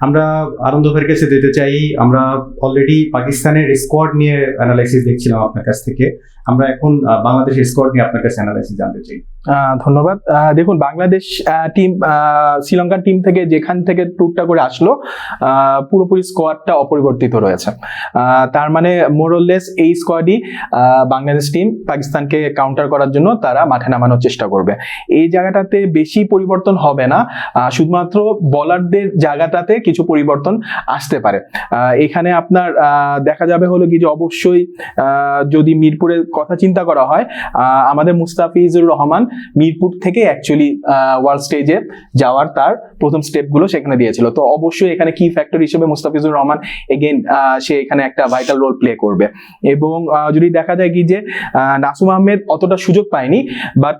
আমরা আনন্দ ভাইয়ের কাছে যেতে চাই। আমরা অলরেডি পাকিস্তানের স্কোয়াড নিয়ে অ্যানালাইসিস দেখছিলাম আপনার কাছ থেকে। আমরা এখন বাংলাদেশের স্কোয়াড নিয়ে আপনার কাছে অ্যানালাইসিস জানতে চাই। ধন্যবাদ। দেখুন, বাংলাদেশ টিম শ্রীলঙ্কার টিম থেকে যেখান থেকে ট্যুরটা করে আসলো পুরোপুরি স্কোয়াডটা অপরিবর্তিত রয়েছে। তার মানে মোরলেস এই স্কোয়াডই বাংলাদেশ টিম পাকিস্তানকে কাউন্টার করার জন্য তারা মাঠে নামানোর চেষ্টা করবে। এই জায়গাটাতে বেশি পরিবর্তন হবে না শুধুমাত্র বলারদের জায়গাটাতে কিছু পরিবর্তন আসতে পারে। এখানে আপনার দেখা যাবে হলো কি যে অবশ্যই যদি মিরপুরের কথা চিন্তা করা হয় আমাদের মুস্তাফিজুর রহমান মিরপুর থেকে অ্যাকচুয়ালি ওয়ার্ল্ড স্টেজে যাওয়ার তার প্রথম স্টেপগুলো সেখানে দিয়েছিল। তো অবশ্যই এখানে কি ফ্যাক্টর হিসেবে মুস্তাফিজুর রহমান এগেন সে এখানে একটা ভাইটাল রোল প্লে করবে। এবং যদি দেখা যায় কি যে নাসুম আহমেদ অতটা সুযোগ পায়নি বাট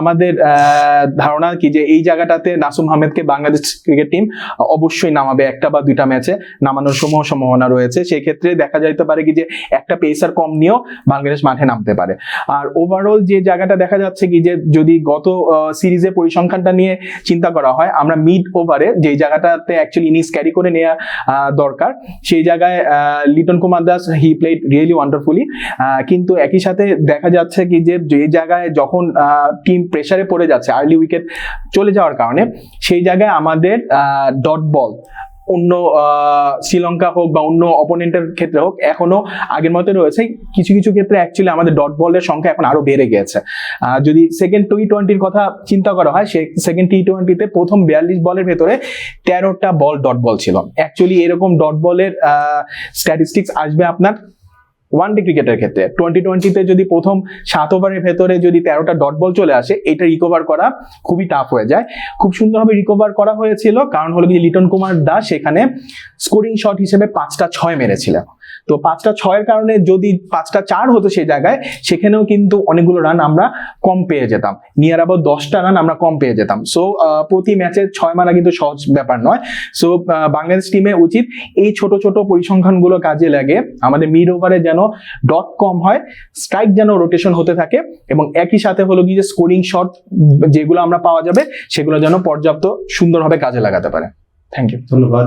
আমাদের ধারণা কি যে এই জায়গাটাতে নাসুম আহমেদকে বাংলাদেশ ক্রিকেট টিম অবশ্যই নামাবে একটা বা দুইটা ম্যাচে নামানোর সমূহ সম্ভাবনা রয়েছে। সেই ক্ষেত্রে দেখা যাইতে পারে কি যে একটা পেসার কম নিয়েও বাংলাদেশ মাঠে নামতে পারে। আর ওভারঅল যে জায়গাটা দেখা যাচ্ছে কি যে যদি গত সিরিজের পরিসংখ্যানটা নিয়ে চিন্তা করা হয়, আমরা মিড ওভারে যে জায়গাটাতে অ্যাকচুয়ালি ইনিংস ক্যারি করে নেওয়া দরকার, সেই জায়গায় Liton Kumar Das he played really wonderfully কিন্তু একই সাথে দেখা যাচ্ছে কি যে যে জায়গায় যখন টিম প্রেসারে পড়ে যাচ্ছে আর্লি উইকেট চলে যাওয়ার কারণে, সেই জায়গায় আমাদের ডট বল অন্য শ্রীলঙ্কা হোক বা অন্য অপোনেন্টের ক্ষেত্রে হোক, এখনও আগের মতো রয়েছে। কিছু কিছু ক্ষেত্রে অ্যাকচুয়ালি আমাদের ডট বলের সংখ্যা এখন আরও বেড়ে গেছে যদি সেকেন্ড টি টোয়েন্টির কথা চিন্তা করা হয়, সে সেকেন্ড টি টোয়েন্টিতে প্রথম বিয়াল্লিশ বলের ভেতরে তেরোটা বল ডট বল ছিল। অ্যাকচুয়ালি এরকম ডট বলের স্ট্যাটিস্টিক্স আসবে আপনার ওয়ান ডে ক্রিকেটের ক্ষেত্রে। টোয়েন্টি টোয়েন্টিতে যদি প্রথম সাত ওভারের ভেতরে যদি তেরোটা ডট বল চলে আসে, এটা রিকভার করা খুবই টাফ হয়ে যায়। খুব সুন্দরভাবে রিকভার করা হয়েছিল, কারণ হলো কি, লিটন কুমার দাস সেখানে স্কোরিং শট হিসেবে পাঁচটা ছয় মেরেছিলেন। তো পাঁচটা ছয়ের কারণে যদি পাঁচটা চার হতো সেই জায়গায়, সেখানেও কিন্তু অনেকগুলো রান আমরা কম পেয়ে যেতাম। নিয়ার আবার দশটা রান আমরা কম পেয়ে যেতাম। সো প্রতি ম্যাচে ছয় মারা কিন্তু সহজ ব্যাপার নয়। সো বাংলাদেশ টিমে উচিত এই ছোট ছোট পরিসংখ্যানগুলো কাজে লাগে। আমাদের মিড ওভারে যেন ডট কম হয় স্ট্রাইক যেন রোটেশন হতে থাকে এবং একই সাথে হলো কি যে স্কোরিং শট যেগুলো আমরা পাওয়া যাবে, সেগুলো যেন পর্যাপ্ত সুন্দরভাবে কাজে লাগাতে পারে। থ্যাংক ইউ ধন্যবাদ।